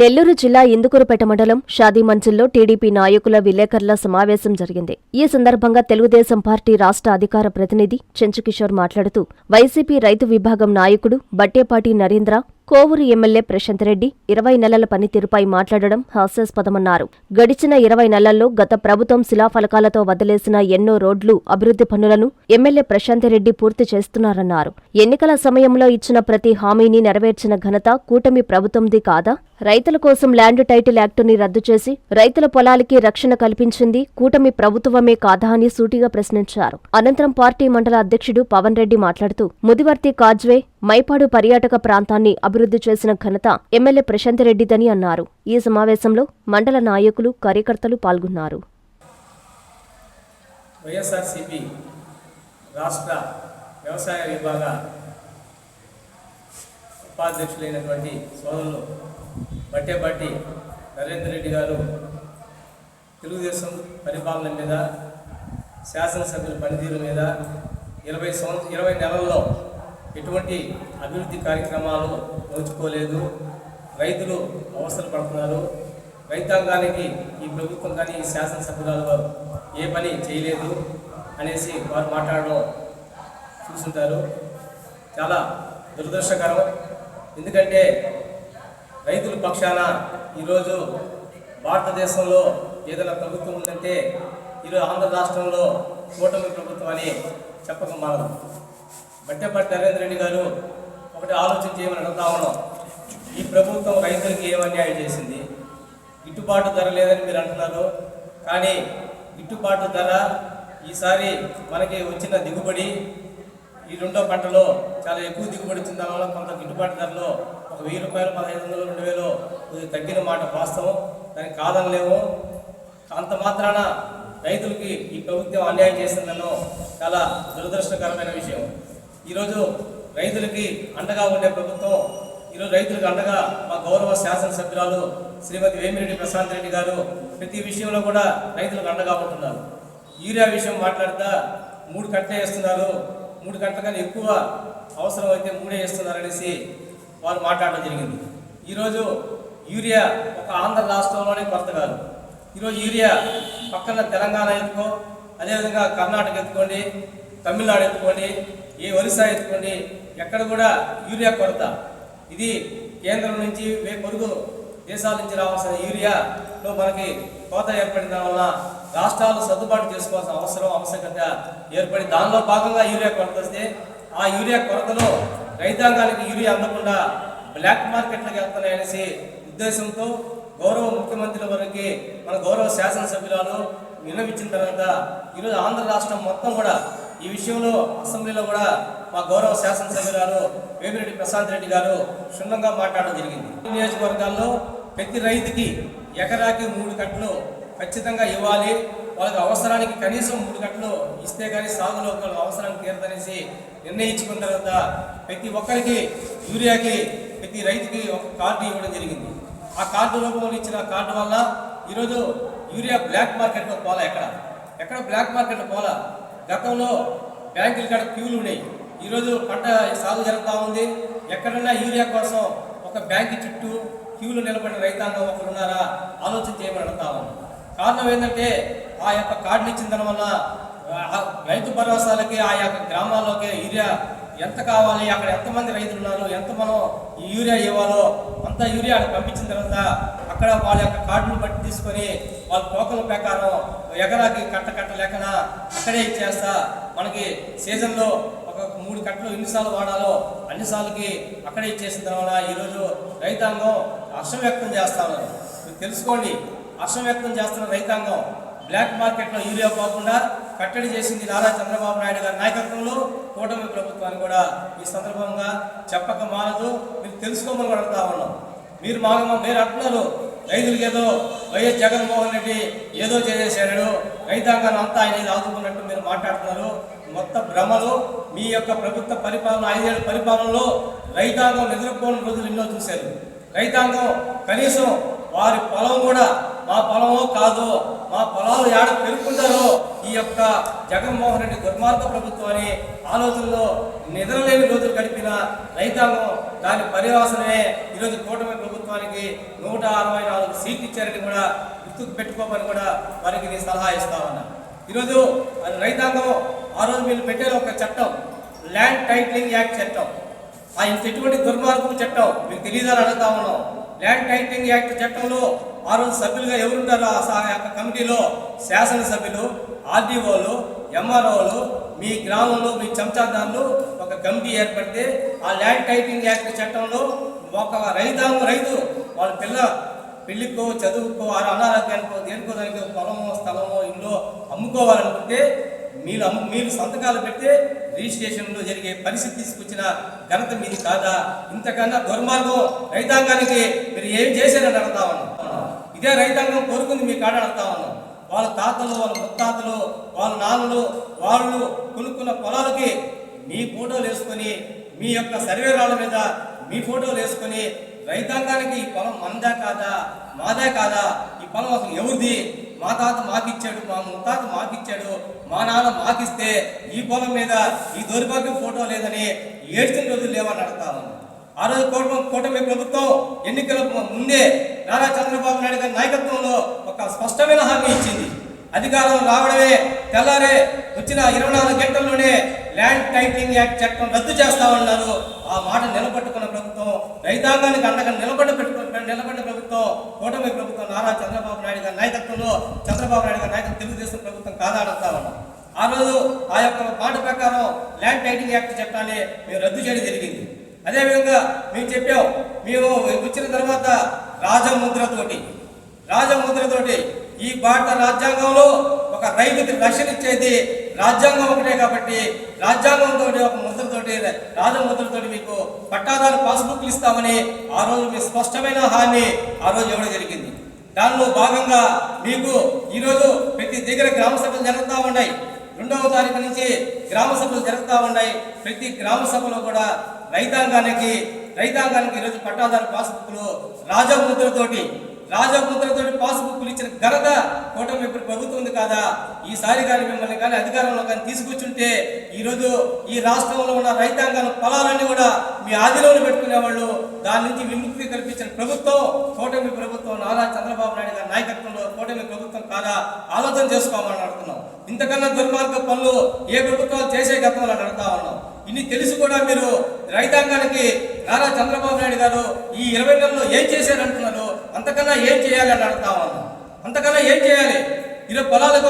నెల్లూరు జిల్లా ఇందుకూరుపేట మండలం షాదీ మంచిల్లో టీడీపీ నాయకుల విలేకరుల సమావేశం జరిగింది. ఈ సందర్భంగా తెలుగుదేశం పార్టీ రాష్ట్ర అధికార ప్రతినిధి చెంచుకిషోర్ మాట్లాడుతూ వైసీపీ రైతు విభాగం నాయకుడు బట్టేపాటి నరేంద్ర కోవూరు ఎమ్మెల్యే ప్రశాంత్ రెడ్డి ఇరవై నెలల పనితీరుపై మాట్లాడడం హాస్యాస్పదమన్నారు. గడిచిన ఇరవై నెలల్లో గత ప్రభుత్వం శిలాఫలకాలతో వదిలేసిన ఎన్నో రోడ్లు అభివృద్ధి పనులను ఎమ్మెల్యే ప్రశాంత్ రెడ్డి పూర్తి చేస్తున్నారన్నారు. ఎన్నికల సమయంలో ఇచ్చిన ప్రతి హామీని నెరవేర్చిన ఘనత కూటమి ప్రభుత్వంది కాదా? రైతుల కోసం ల్యాండ్ టైటిల్ యాక్టుని రద్దు చేసి రైతుల పొలాలకి రక్షణ కల్పించింది కూటమి ప్రభుత్వమే కాదా అని సూటిగా ప్రశ్నించారు. అనంతరం పార్టీ మండల అధ్యక్షుడు పవన్ రెడ్డి మాట్లాడుతూ ముదివర్తి కాజ్వే మైపాడు పర్యాటక ప్రాంతాన్ని అభివృద్ధి చేసిన ఘనత ఎమ్మెల్యే ప్రశాంత్ రెడ్డిదని అన్నారు. ఈ సమావేశంలో మండల నాయకులు కార్యకర్తలు పాల్గొన్నారు. వైఎస్ఆర్సిపి రాష్ట్ర వ్యవసాయ విభాగ ఉపాధ్యక్షులైనటువంటి సోదరులు బట్టేపాటి నరేందర్ రెడ్డి గారు తెలుగుదేశం పరిపాలన మీద శాసనసభ్యుల పనితీరు మీద ఇరవై సంవత్సరం ఇరవై నెలల్లో ఎటువంటి అభివృద్ధి కార్యక్రమాలు నోచుకోలేదు. రైతులు అవసరం పడుతున్నారు. రైతాంగానికి ఈ ప్రభుత్వం కానీ ఈ శాసనసభ్యురాలు ఏ పని చేయలేదు అనేసి వారు మాట్లాడడం చూసుంటారు చాలా దురదృష్టకరం. ఎందుకంటే రైతుల పక్షాన ఈరోజు భారతదేశంలో ఏదైనా ప్రభుత్వం ఉందంటే ఈరోజు ఆంధ్ర రాష్ట్రంలో కూటమి ప్రభుత్వం అని చెప్పక మానదు. బట్టెపట్టి నరేంద్ర రెడ్డి గారు ఒకటి ఆలోచన చేయమని అడుగుతా ఉన్నాం. ఈ ప్రభుత్వం రైతులకి ఏం అన్యాయం చేసింది? గిట్టుబాటు ధర లేదని మీరు అంటున్నారు. కానీ గిట్టుబాటు ధర ఈసారి మనకి వచ్చిన దిగుబడి ఈ రెండో పంటలో చాలా ఎక్కువ దిగుబడి వచ్చిన దానివల్ల కొంత గిట్టుబాటు ధరలో ఒక వెయ్యి రూపాయలు పదహైదు వందలు రెండు వేలు కొద్దిగా తగ్గిన మాట వాస్తవం. దానికి కాదనలేము అంత మాత్రాన రైతులకి ఈ ప్రభుత్వం అన్యాయం చేసిందనో చాలా దురదృష్టకరమైన విషయం. ఈరోజు రైతులకి అండగా ఉండే ప్రభుత్వం ఈరోజు రైతులకు అండగా మా గౌరవ శాసనసభ్యురాలు శ్రీమతి వేమిరెడ్డి ప్రశాంత్ రెడ్డి గారు ప్రతి విషయంలో కూడా రైతులకు అండగా ఉంటున్నారు. యూరియా విషయం మాట్లాడతా మూడు కట్టలే వేస్తున్నారు. మూడు గంటల కన్నా ఎక్కువ అవసరం అయితే మూడే వేస్తున్నారు అనేసి వారు మాట్లాడడం జరిగింది. ఈరోజు యూరియా ఒక ఆంధ్ర రాష్ట్రంలోనే కొరత కాదు. ఈరోజు యూరియా పక్కన తెలంగాణ ఎత్తుకో అదేవిధంగా కర్ణాటక ఎత్తుకోండి తమిళనాడు ఎత్తుకోండి ఏ ఒరిస్సా ఎత్తుకోండి ఎక్కడ కూడా యూరియా కొరత. ఇది కేంద్రం నుంచి వే పొరుగు దేశాల నుంచి రావాల్సిన యూరియాలో మనకి కోత ఏర్పడిన వల్ల రాష్ట్రాలు సర్దుబాటు చేసుకోవాల్సిన అవసరం ఆవశ్యకత ఏర్పడి దానిలో భాగంగా యూరియా కొరత వస్తే ఆ యూరియా కొరతలో రైతాంగానికి యూరియా అందకుండా బ్లాక్ మార్కెట్లకు వెళ్తున్నాయనేసి ఉద్దేశంతో గౌరవ ముఖ్యమంత్రి వరకు మన గౌరవ శాసనసభ్యురాలు విన్నవించిన తర్వాత ఈరోజు ఆంధ్ర రాష్ట్రం మొత్తం కూడా ఈ విషయంలో అసెంబ్లీలో కూడా మా గౌరవ శాసనసభ్యురాలు వేమిరెడ్డి ప్రశాంత్ రెడ్డి గారు క్షుణ్ణంగా మాట్లాడడం జరిగింది. ఈ నియోజకవర్గాల్లో ప్రతి రైతుకి ఎకరాకి మూడు కట్టలు ఖచ్చితంగా ఇవ్వాలి. వాళ్ళకి అవసరానికి కనీసం మూడు కట్టలు ఇస్తే కానీ సాగులో వాళ్ళ అవసరానికి తీరదనేసి నిర్ణయించుకున్న తర్వాత ప్రతి ఒక్కరికి యూరియాకి ప్రతి రైతుకి ఒక కార్డు ఇవ్వడం జరిగింది. ఆ కార్డు రూపంలో ఇచ్చిన కార్డు వల్ల ఈరోజు యూరియా బ్లాక్ మార్కెట్లో పోలా ఎక్కడ? ఎక్కడ బ్లాక్ మార్కెట్లో పోలా? గతంలో బ్యాంకుల కాడ క్యూలు ఉన్నాయి. ఈరోజు పంట సాగు జరుగుతూ ఉంది. ఎక్కడన్నా యూరియా కోసం ఒక బ్యాంకు చుట్టూ క్యూలు నిలబడిన రైతాంగం ఒకరు ఉన్నారా? ఆలోచన చేయమని అడుగుతా కారణం ఏంటంటే ఆ యొక్క కార్డులు ఇచ్చిన దాని వల్ల రైతు భరోసాలకి ఆ యొక్క గ్రామాల్లోకి యూరియా ఎంత కావాలి అక్కడ ఎంతమంది రైతులు ఉన్నారు ఎంత మనం యూరియా ఇవ్వాలో అంత యూరియా అక్కడ పంపించిన తర్వాత అక్కడ వాళ్ళ యొక్క కార్డును బట్టి తీసుకొని వాళ్ళ టోకన్ల ప్రకారం ఎకరాకి కట్ట కట్ట లేకన అక్కడే ఇచ్చేస్తా. మనకి సీజన్లో ఒక మూడు కట్టలు ఎన్నిసార్లు వాడాలో అన్నిసార్లకి అక్కడే ఇచ్చేసిన తర్వాత ఈరోజు రైతాంగం హర్షం వ్యక్తం చేస్తా ఉన్నారు. మీరు తెలుసుకోండి హర్షం వ్యక్తం చేస్తున్న రైతాంగం బ్లాక్ మార్కెట్లో యూరియా పోకుండా కట్టడి చేసింది నారా చంద్రబాబు నాయుడు గారి నాయకత్వంలో కూటమి ప్రభుత్వాన్ని కూడా ఈ సందర్భంగా చెప్పక మానదు. మీరు తెలుసుకోమని కూడా అడుగుతా ఉన్నాం. మీరు మా మీరు అంటున్నారు రైతులకి ఏదో వైఎస్ జగన్మోహన్ రెడ్డి ఏదో చేసేసాడు రైతాంగాన్ని అంతా ఆయన ఆదుకున్నట్టు మీరు మాట్లాడుతున్నారు. మొత్తం భ్రమలు మీ యొక్క ప్రభుత్వ పరిపాలన ఐదేళ్ళ పరిపాలనలో రైతాంగం నిద్రపోని రోజులు ఎన్నో చూశారు. రైతాంగం కనీసం వారి పొలం కూడా మా పొలమో కాదు మా పొలాలు ఏడ పెరుక్కుంటారో ఈ యొక్క జగన్మోహన్ రెడ్డి దుర్మార్గ ప్రభుత్వాన్ని ఆలోచనలో నిద్రలేని రోజులు గడిపిన రైతాంగం దాని పర్యవసనమే. ఈరోజు కూటమి ప్రభుత్వానికి నూట అరవై నాలుగు సీట్లు ఇచ్చారని కూడా గుర్తుకు పెట్టుకోమని కూడా వారికి నేను సలహా ఇస్తా ఉన్నా. ఈరోజు రైతాంగం ఆ రోజు మీరు పెట్టారు ఒక చట్టం ల్యాండ్ టైటిలింగ్ యాక్ట్ చట్టం. ఆ ఇంత ఎటువంటి దుర్మార్గం చట్టం? మీకు తెలియదని అడుగుతా ఉన్నాం. ల్యాండ్ టైటిలింగ్ యాక్ట్ చట్టంలో ఆ రోజు సభ్యులుగా ఎవరుంటారో ఆ యొక్క కమిటీలో శాసనసభ్యులు ఆర్డీఓలు ఎంఆర్ఓలు మీ గ్రామంలో మీ చెంచాదారులు ఒక కమిటీ ఏర్పడితే ఆ ల్యాండ్ టైటిలింగ్ యాక్ట్ చట్టంలో ఒక రైతాంగం రైతు వాళ్ళ పిల్ల పెళ్ళికో చదువుకో వారు అనారోగ్యానికో దేనికోదానికి పొలమో స్థలమో ఇల్లు అమ్ముకోవాలనుకుంటే మీరు అమ్ము మీరు సంతకాలు పెడితే రిజిస్ట్రేషన్లో జరిగే పరిస్థితి తీసుకొచ్చిన ఘనత మీది కాదా? ఇంతకన్నా దుర్మార్గం రైతాంగానికి మీరు ఏం చేశారని అడుగుతా ఇదే రైతాంగం కోరుకుంది మీ కాడ అడుగుతా ఉన్నాం. వాళ్ళ తాతలు వాళ్ళ ముత్తాతలు వాళ్ళ నాన్నలు వాళ్ళు కొనుక్కున్న పొలాలకి మీ ఫోటోలు వేసుకొని మీ యొక్క సర్వే రాళ్ళ మీద మీ ఫోటోలు వేసుకొని రైతాంగానికి ఈ పొలం మందా కాదా మాదే కాదా ఈ పొలం అసలు ఎవరిది? మా తాత మాకిచ్చాడు మా ముత్తాత మాకిచ్చాడు మా నాన్న మాకిస్తే ఈ పొలం మీద ఈ దౌర్భాగ్యం ఫోటో లేదని ఏడ్చిన రోజులు లేవని అడుగుతాను ఆ రోజు కూటమి కూటమి ప్రభుత్వం ఎన్నికల ముందే నారా చంద్రబాబు నాయుడు గారి నాయకత్వంలో ఒక స్పష్టమైన హామీ ఇచ్చింది. అధికారం రావడమే తెల్లారే వచ్చిన ఇరవై నాలుగు గంటల్లోనే ల్యాండ్ టైటిలింగ్ యాక్ట్ చట్టం రద్దు చేస్తామన్నారు ఆ మాట నిలబెట్టుకున్న ప్రభుత్వం రైతాంగానికి అండగా నిలబడి పెట్టుకున్న నిలబడిన ప్రభుత్వం కూటమి ప్రభుత్వం నారా చంద్రబాబు నాయుడు గారి నాయకత్వంలో చంద్రబాబు నాయుడు గారి నాయకత్వం తెలుగుదేశం ప్రభుత్వం కాదాడుతా ఉన్నాం ఆ రోజు ఆ యొక్క మాట ప్రకారం ల్యాండ్ టైటిలింగ్ యాక్ట్ చట్టాన్ని మేము రద్దు చేయడం జరిగింది. అదేవిధంగా మేము చెప్పాం మేము వచ్చిన తర్వాత రాజముద్రతోటి రాజముద్రతోటి ఈ భారత రాజ్యాంగంలో ఒక రైతుకి రక్షణ ఇచ్చేది రాజ్యాంగం ఒకటే కాబట్టి రాజ్యాంగంతో ఒక ముద్రతోటి రాజముద్రతోటి మీకు పట్టాదారు పాస్బుక్లు ఇస్తామని ఆ రోజు మీ స్పష్టమైన హామీ ఆ రోజు ఇవ్వడం జరిగింది. దానిలో భాగంగా మీకు ఈరోజు ప్రతి దగ్గర గ్రామ సభలు జరుగుతూ ఉన్నాయి. రెండవ తారీఖు నుంచి గ్రామ సభలు జరుగుతూ ఉన్నాయి. ప్రతి గ్రామ సభలో కూడా రైతాంగానికి రైతాంగానికి ఈరోజు పట్టాదారు పాస్బుక్లు రాజముద్రతోటి రాజముద్రతోటి పాస్బుక్లు ఇచ్చిన ఘనత కూటమి ఇప్పుడు ప్రభుత్వం ఉంది కాదా? ఈసారి కానీ మిమ్మల్ని కానీ అధికారంలో కానీ తీసుకొచ్చుంటే ఈరోజు ఈ రాష్ట్రంలో ఉన్న రైతాంగాల పొలాలన్నీ కూడా మీ ఆధీనంలో పెట్టుకునే వాళ్ళు దాని నుంచి విముక్తి కల్పించిన ప్రభుత్వం కూటమి ప్రభుత్వం నారా చంద్రబాబు నాయుడు గారి నాయకత్వంలో కూటమి ప్రభుత్వం కాదా? ఆలోచన చేసుకోమని అడుగుతున్నాం ఇంతకన్నా దుర్మార్గ పనులు ఏ ప్రభుత్వాలు చేసే గతంలో అడుగుతా ఉన్నాం. ఇన్ని తెలిసి కూడా మీరు రైతాంగానికి నారా చంద్రబాబు నాయుడు గారు ఈ ఇరవై నెలలో ఏం చేశారంటున్నారు అంతకన్నా ఏం చేయాలి అని అడుగుతా అంతకన్నా ఏం చేయాలి? ఈరోజు పొలాలకు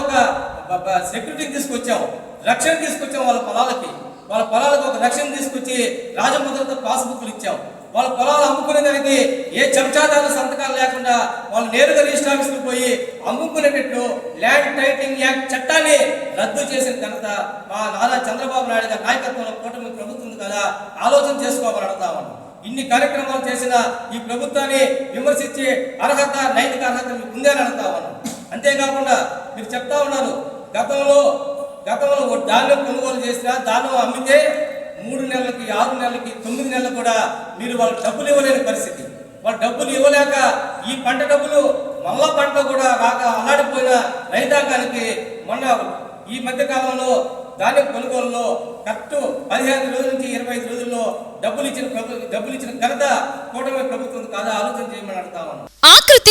ఒక సెక్యూరిటీ తీసుకొచ్చాం. రక్షణ తీసుకొచ్చాం వాళ్ళ పొలాలకి. వాళ్ళ పొలాలకు ఒక రక్షణ తీసుకొచ్చి రాజముద్రతో పాస్బుక్లు ఇచ్చాం వాళ్ళ పొలాలు అమ్ముకునే దానికి ఏ చెంచాదారు సంతకాలు లేకుండా వాళ్ళు నేరుగా రిజిస్టర్ ఆఫీస్కి పోయి అమ్ముకునేటట్టు ల్యాండ్ టైటింగ్ యాక్ట్ చట్టాన్ని రద్దు చేసిన ఘనత మా నారా చంద్రబాబు నాయుడు గారి నాయకత్వంలో కూటమి ప్రభుత్వం కదా ఆలోచన చేసుకోవాలని అడుగుతామని ఇన్ని కార్యక్రమాలు చేసిన ఈ ప్రభుత్వాన్ని విమర్శించే అర్హత నైతిక అర్హత మీకు ఉందని అడుగుతామని అంతేకాకుండా మీరు చెప్తా ఉన్నారు గతంలో గతంలో ధాన్యం కొనుగోలు చేసినా ధాన్యం అమ్మితే మూడు నెలలకి ఆరు నెలలకి తొమ్మిది నెలలు కూడా మీరు వాళ్ళు డబ్బులు ఇవ్వలేని పరిస్థితి. వాళ్ళు డబ్బులు ఇవ్వలేక ఈ పంట డబ్బులు మళ్ళా పంట కూడా రాక అల్లాడిపోయిన రైతాంగానికి మొన్న ఈ మధ్య కాలంలో ధాన్యం కొనుగోలులో కరెక్ట్ పదిహేను రోజుల నుంచి ఇరవై ఐదు రోజుల్లో డబ్బులు ఇచ్చిన ప్రభు డబ్బులు ఇచ్చిన ఘనత కూటమి ప్రభుత్వం కాదా? ఆలోచన చేయమని అడుగుతా